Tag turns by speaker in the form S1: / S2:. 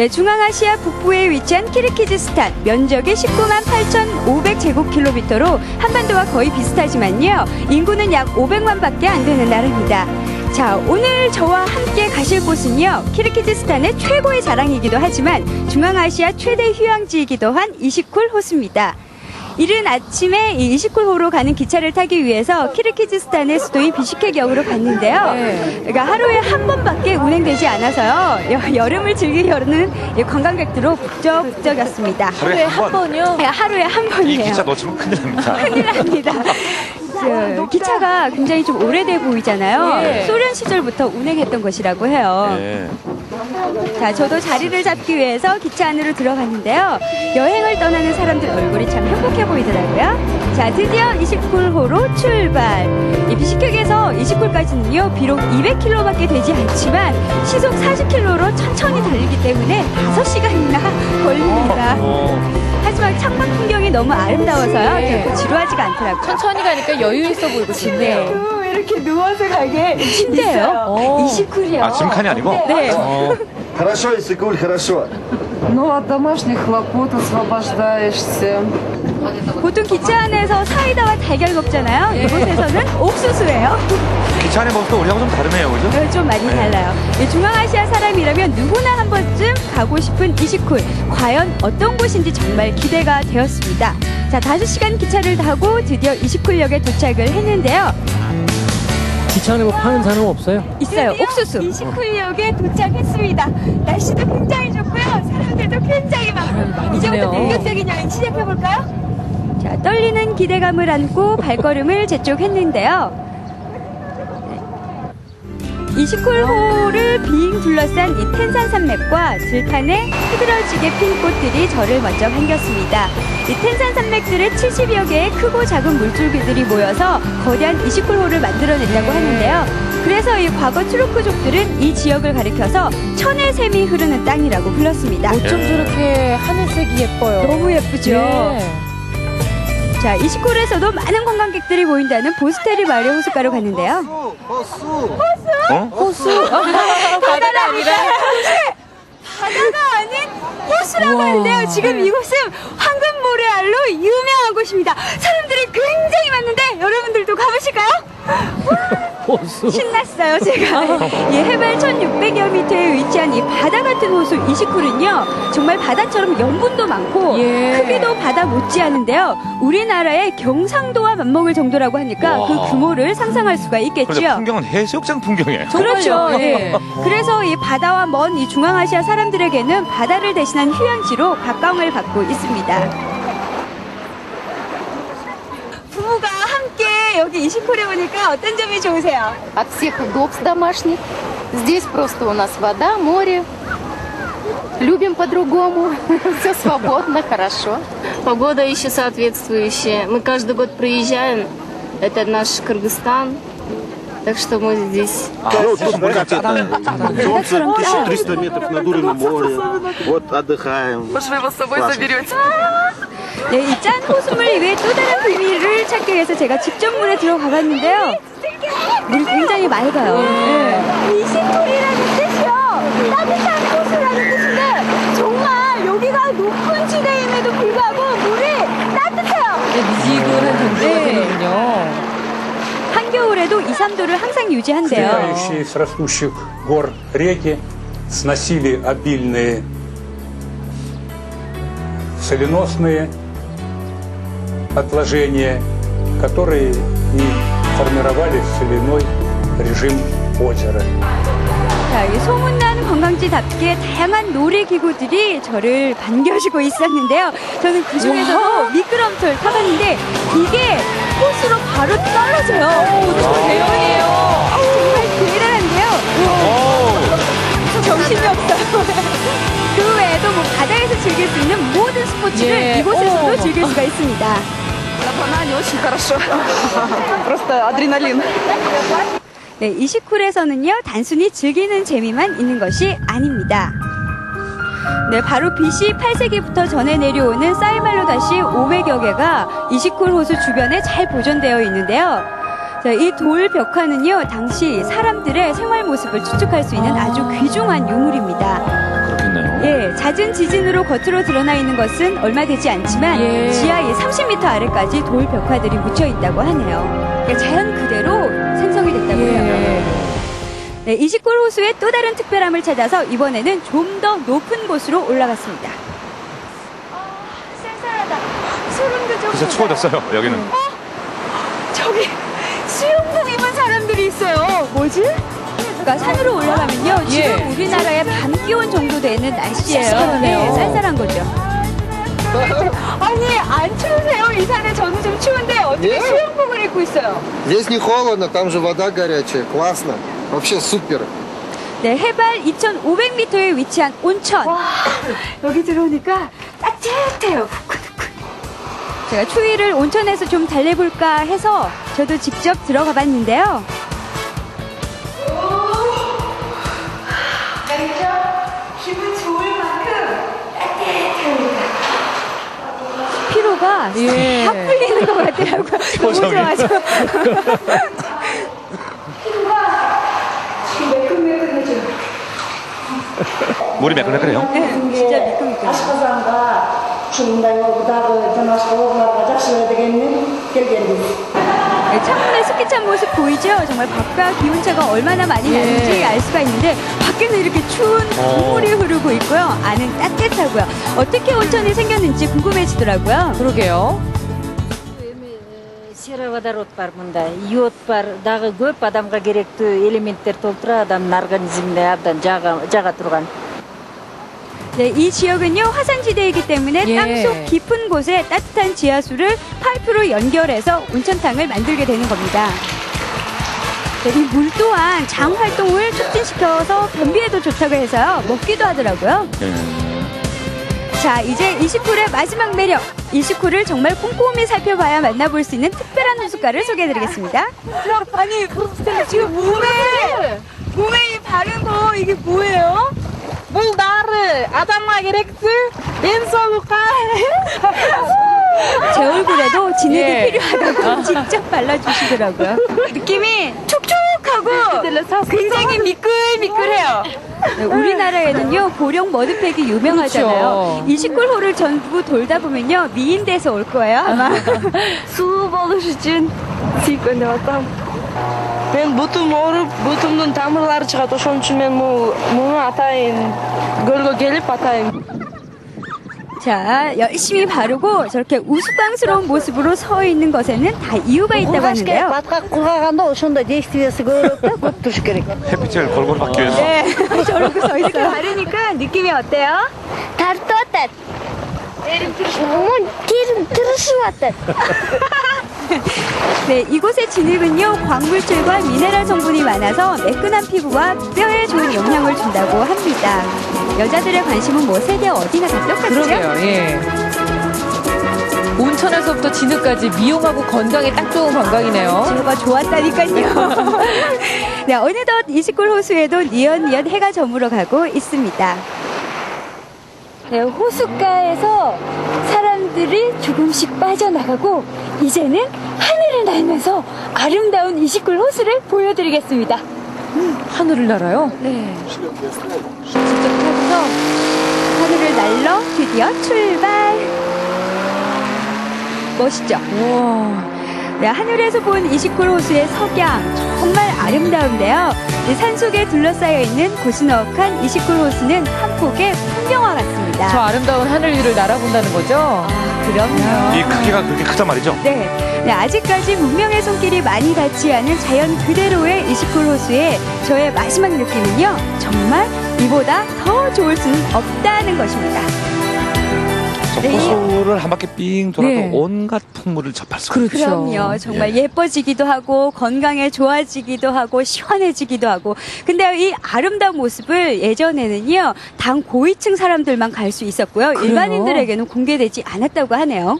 S1: 네, 중앙아시아 북부에 위치한 키르키즈스탄 면적이 19만 8,500제곱킬로미터로 한반도와 거의 비슷하지만요. 인구는 약 500만밖에 안 되는 나라입니다. 자, 오늘 저와 함께 가실 곳은요. 키르키즈스탄의 최고의 자랑이기도 하지만 중앙아시아 최대 휴양지이기도 한 이시쿨 호수입니다. 이른 아침에 이 이시쿨호로 가는 기차를 타기 위해서 키르키즈스탄의 수도인 비시케경으로 갔는데요.
S2: 네.
S1: 그러니까 하루에 한 번밖에 운행되지 않아서요. 여, 여름을 즐기려는 이 관광객들로 북적북적이었습니다.
S2: 하루에 한 번요?
S1: 네, 하루에
S3: 한이
S1: 번이에요.
S3: 기차 놓치면 큰일 납니다.
S1: 큰일 납니다. 그 기차가 굉장히 좀 오래돼 보이잖아요.
S2: 예.
S1: 소련 시절부터 운행했던 것이라고 해요.
S3: 네.
S1: 자, 저도 자리를 잡기 위해서 기차 안으로 들어갔는데요. 여행을 떠나는 사람들 얼굴이 참 행복해 보이더라고요. 자, 드디어 20쿨호로 출발. 이 비시켰에서 20쿨까지는요, 비록 200km밖에 되지 않지만 시속 40km로 천천히 달리기 때문에 5시간이나 걸립니다.
S3: 어,
S1: 하지만 창밖 풍경이 너무 아름다워서요,
S2: 네.
S1: 결코 지루하지가 않더라고요.
S2: 천천히 가니까 여유 있어 보이고 좋네요.
S1: 이렇게 누워서 가게 침대예요.
S2: 오.
S1: 20쿨이요.
S3: 아, 짐칸이 아니고?
S1: 네.
S3: 어,
S4: Хорошо, Исыкуль, хорошо.
S5: Ну, от домашних хлопот освобождаешься.
S1: 보통 기차 안에서 사이다와 달걀 먹잖아요. 이곳에서는 옥수수예요.
S3: 기차 안의 모습도 우리하고 좀 다르네요, 그죠?
S1: 네, 좀 많이 달라요. 이 중앙아시아 사람이라면 누구나 한 번쯤 가고 싶은 이시쿨. 과연 어떤 곳인지 정말 기대가 되었습니다. 자, 5시간 기차를 타고 드디어 이시쿨역에 도착을 했는데요.
S6: 기차 안에 뭐 파는 사람 없어요?
S1: 있어요. 옥수수. 이시쿨역에 도착했습니다. 날씨도 굉장히 좋고요. 사람들도 굉장히 많고. 이제부터
S2: 드네요.
S1: 본격적인 여행 시작해볼까요? 자, 떨리는 기대감을 안고 발걸음을 재촉했는데요. 이시쿨호를 빙 둘러싼 이 텐산 산맥과 들판에 흐드러지게 핀 꽃들이 저를 먼저 반겼습니다. 이 텐산 산맥들의 70여 개의 크고 작은 물줄기들이 모여서 거대한 이시쿨호를 만들어냈다고 하는데요. 그래서 이 과거 트로크족들은 이 지역을 가리켜서 천의 샘이 흐르는 땅이라고 불렀습니다.
S2: 어쩜 저렇게 하늘색이 예뻐요.
S1: 너무 예쁘죠?
S2: 네.
S1: 자, 이시쿨에서도 많은 관광객들이 모인다는 보스테리 마을의 호숫가로 갔는데요.
S3: 어?
S1: 호수. 바다가 아니라 바다가 아닌 호수라고. 하는데요. 지금 이곳은 황금 모래알로 유명한 곳입니다. 사람들이 굉장히 많은데 여러분들도 가보실까요?
S6: 호수.
S1: 신났어요, 제가. 이 해발 1600여 미터에 위치한 이 바다 같은 호수 이시쿨은요, 정말 바다처럼 염분도 많고,
S2: 예.
S1: 크기도 바다 못지않은데요. 우리나라의 경상도와 맞먹을 정도라고 하니까
S3: 와.
S1: 그 규모를 상상할 수가 있겠죠.
S3: 풍경은 해수욕장 풍경이에요.
S1: 그렇죠.
S2: 예.
S1: 그래서 이 바다와 먼 이 중앙아시아 사람들에게는 바다를 대신한 휴양지로 각광을 받고 있습니다. 여기 이시콜에 오니까 어떤 점이 좋으세요?
S7: от всех удобств домашних. Здесь просто у нас вода, море. Любим по-другому. Все свободно, хорошо.
S8: Погода еще соответствующая. Мы каждый год приезжаем. Это наш Кыргызстан. Так что мы здесь.
S4: Ну, тут как это, солнце 1300 метров над уровнем моря. Вот отдыхаем.
S5: Может, вы его с собой
S4: Классно.
S5: заберете?
S1: 네, 이 짠 호수물 이외에 또 다른 비밀을 찾기 위해서 제가 직접 물에 들어가 봤는데요. 물이 굉장히 맑아요. 네. 이시콜이라는 뜻이요. 따뜻한 호수라는 뜻인데 정말 여기가 높은 지대임에도 불구하고 물이 따뜻해요.
S2: 네, 미지근한 정도가
S1: 네.
S2: 되는군요.
S1: 한겨울에도 2, 3도를 항상 유지한대요.
S9: Стекающие с растущих гор реки сносили обильные соленосные отложения, которые и формировали соляной режим озера.
S1: 자, 이 소문난 관광지답게 다양한 놀이기구들이 저를 반겨주고 있었는데요. 저는 그 중에서도 미끄럼틀 타봤는데 이게 호수로 바로 떨어져요.
S2: 대
S1: 즐길 수가 있습니다.
S5: На банане очень хорошо. Просто адреналин.
S1: 네, 이시쿨에서는요, 단순히 즐기는 재미만 있는 것이 아닙니다. 네, 바로 BC 8세기부터 전해 내려오는 쌓이말로 다시 500여 개가 이시쿨 호수 주변에 잘 보존되어 있는데요. 자, 이 돌 벽화는요, 당시 사람들의 생활 모습을 추측할 수 있는 아주 귀중한 유물입니다. 잦은 지진으로 겉으로 드러나 있는 것은 얼마 되지 않지만
S2: 예.
S1: 지하에 30m 아래까지 돌 벽화들이 묻혀 있다고 하네요. 그러니까 자연 그대로 생성이 됐다고 해요.
S2: 예.
S1: 네, 이시골 호수의 또 다른 특별함을 찾아서 이번에는 좀 더 높은 곳으로 올라갔습니다. 쌀쌀하다. 소름도 좀.
S3: 진짜 추워졌어요, 여기는.
S1: 저기 수영복 입은 사람들이 있어요. 뭐지? 그러니까 산으로 올라가면요. 지금
S2: 예.
S1: 우리나라의 밤 기온 정도 되는 날씨예요.
S2: 쌀쌀하네요.
S1: 네, 쌀쌀한 거죠. 아니 안 추우세요? 이 산에 저는 좀 추운데 어떻게 수영복을 입고 있어요?
S10: Здесь не холодно, там же вода горячая, классно. Вообще супер.
S1: 네, 해발 2,500m에 위치한 온천. 여기 들어오니까 따뜻해요. 후끈후끈. 제가 추위를 온천에서 좀 달래볼까 해서 저도 직접 들어가 봤는데요.
S2: 예.
S1: 확 풀리는 것 같더라고요. 너무
S3: 표정이.
S1: 좋아서.
S3: 물이 매끈매끈해요.
S1: 네, 진짜 미끈미끈. 네, 창문에 습기찬 모습 보이죠? 정말 바깥 기온차가 얼마나 많이
S2: 예.
S1: 나는지 알 수가 있는데 밖에는 이렇게 추운 국물이 흐르고 있고요. 안은 따뜻하고요. 어떻게 온천이 생겼는지 궁금해지더라고요.
S2: 그러게요.
S11: сероводород бар мында йод бар дагы көп адамга керектүү элементтер толтура адамдын организмине абдан жага, жага турган
S1: 네, 이 지역은요 화산지대이기 때문에
S2: 예.
S1: 땅속 깊은 곳에 따뜻한 지하수를 파이프로 연결해서 온천탕을 만들게 되는 겁니다. 네, 이물 또한 장 활동을 촉진시켜서 변비에도 좋다고 해서요 먹기도 하더라고요. 자, 이제 이시쿨의 마지막 매력. 이시쿨을 정말 꼼꼼히 살펴봐야 만나볼 수 있는 특별한 호숫가를 소개해드리겠습니다. 아니, 지금 몸에, 몸에 이 바른 거, 이게 뭐예요?
S5: 물나를 아담하게 렉스 맨손우카
S1: 제 얼굴에도 진액이
S2: 예.
S1: 필요하다고 아. 직접 발라주시더라고요. 느낌이 촉촉하고 굉장히 미끌미끌해요. 네, 우리나라에는요 보령 머드팩이 유명하잖아요.
S2: 그렇죠.
S1: 29호를 전부 돌다 보면요 미인돼서 올 거예요 아마.
S5: 수버 수준. 지금 왔다. мен бутум ооруп бутумдун тамырлары чыгат ошон үчүн мен му- муну атайын көлгө келип атайын
S1: 자 열심히 바르고 저렇게 우스꽝스러운 모습으로 서 있는 것에는 다 이유가 있다고 하는데요.
S11: баткак кургаганда ошондой действиясы көбүрөөк да көп туруш керек
S3: 햇빛을 골고루 받기 위해서.
S1: 네, 저러고 서 있어요. 바르니까 느낌이 어때요?
S11: тартып атат терим тырышып атат
S1: 네, 이곳의 진흙은요, 광물질과 미네랄 성분이 많아서 매끈한 피부와 뼈에 좋은 영향을 준다고 합니다. 여자들의 관심은 뭐 세계 어디나 다 똑같죠?
S2: 그러게요. 예. 온천에서부터 진흙까지 미용하고 건강에 딱 좋은 관광이네요.
S1: 제가 좋았다니까요. 네, 어느덧 이시골 호수에도 니언니언 해가 저물어 가고 있습니다. 네, 호숫가에서 사람들이 조금씩 빠져나가고 이제는 하늘을 날면서 아름다운 이시골 호수를 보여드리겠습니다.
S2: 하늘을 날아요.
S1: 네. 직접 타고서 하늘을 날러 드디어 출발. 멋있죠?
S2: 와.
S1: 네, 하늘에서 본 이시콜 호수의 석양 정말 아름다운데요. 이 산속에 둘러싸여 있는 고즈넉한 이시콜 호수는 한 폭의 풍경화 같습니다.
S2: 저 아름다운 하늘 위를 날아본다는 거죠?
S1: 아, 그럼요.
S3: 이 크기가 그렇게 크단 말이죠.
S1: 네. 네, 아직까지 문명의 손길이 많이 닿지 않은 자연 그대로의 이시콜 호수의 저의 마지막 느낌은요. 정말 이보다 더 좋을 수는 없다는 것입니다.
S3: 저
S1: 네.
S3: 호수를 한 바퀴 삥 돌아도
S2: 네.
S3: 온갖 풍물을 접할 수가 있어요.
S2: 그렇죠.
S1: 그럼요. 정말 예 뻐지기도 하고 건강에 좋아지기도 하고 시원해지기도 하고. 근데 이 아름다운 모습을 예전에는요. 당 고위층 사람들만 갈 수 있었고요.
S2: 그래요?
S1: 일반인들에게는 공개되지 않았다고 하네요.